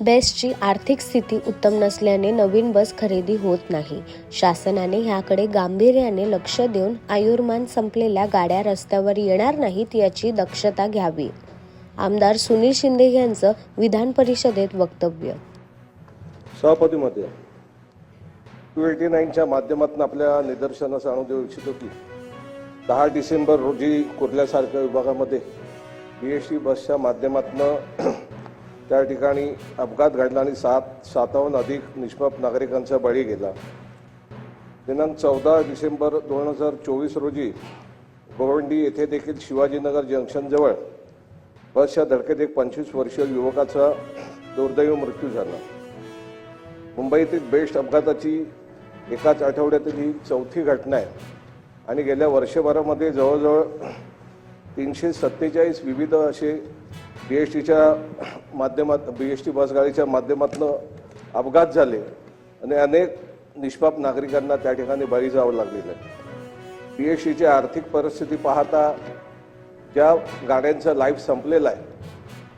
बेस्टची आर्थिक स्थिती उत्तम नसल्याने नवीन बस खरेदी होत नाही. शासनाने ह्याकडे गांभीर्याने लक्ष देऊन आयुर्मान संपलेल्या गाड्या रस्त्यावर येणार नाहीत याची दक्षता घ्यावी. आमदार सुनील शिंदे यांचं विधान परिषदेत वक्तव्य. सभापतीमध्ये टू एटी नाईनच्या माध्यमातून आपल्या निदर्शनास आणून देऊ इच्छितो की दहा डिसेंबर रोजी कुर्ल्यासारख्या विभागामध्ये बी एस टी बसच्या माध्यमातून त्या ठिकाणी अपघात घडला आणि सात सातावन्न अधिक निष्पाप नागरिकांचा बळी गेला. दिनांक चौदा डिसेंबर दोन हजार चोवीस रोजी गोवंडी येथे देखील शिवाजीनगर जंक्शनजवळ बसच्या धडकेत एक पंचवीस वर्षीय युवकाचा दुर्दैव मृत्यू झाला. मुंबईतील बेस्ट अपघाताची एकाच आठवड्यातील ही चौथी घटना आहे आणि गेल्या वर्षभरामध्ये जवळजवळ तीनशे सत्तेचाळीस विविध असे बी एस टीच्या माध्यमात बी एस टी बसगाडीच्या माध्यमातून अपघात झाले आणि अनेक निष्पाप नागरिकांना त्या ठिकाणी बळी जावं लागलेलं आहे. बी एस टीची आर्थिक परिस्थिती पाहता ज्या गाड्यांचं लाईफ संपलेलं आहे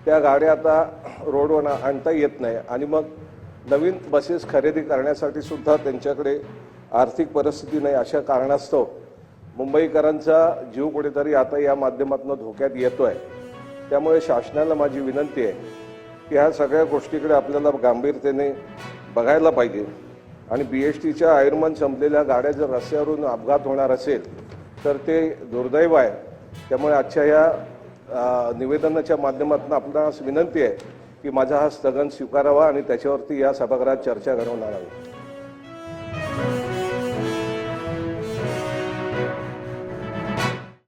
त्या गाड्या आता रोडवर आणता येत नाही आणि मग नवीन बसेस खरेदी करण्यासाठी सुद्धा त्यांच्याकडे आर्थिक परिस्थिती नाही अशा कारणास्तव मुंबईकरांचा जीव कुठेतरी आता या माध्यमातून धोक्यात येतो आहे त्यामुळे शासनाला माझी विनंती आहे की ह्या सगळ्या गोष्टीकडे आपल्याला गांभीरतेने बघायला पाहिजे. आणि बी एस टीच्या आयुर्मान संपलेल्या गाड्या जर रस्त्यावरून अपघात होणार असेल तर ते दुर्दैव आहे. त्यामुळे आजच्या या निवेदनाच्या माध्यमातून आपणास विनंती आहे की माझा हा स्थगन स्वीकारावा आणि त्याच्यावरती या सभागृहात चर्चा घडवणार आहे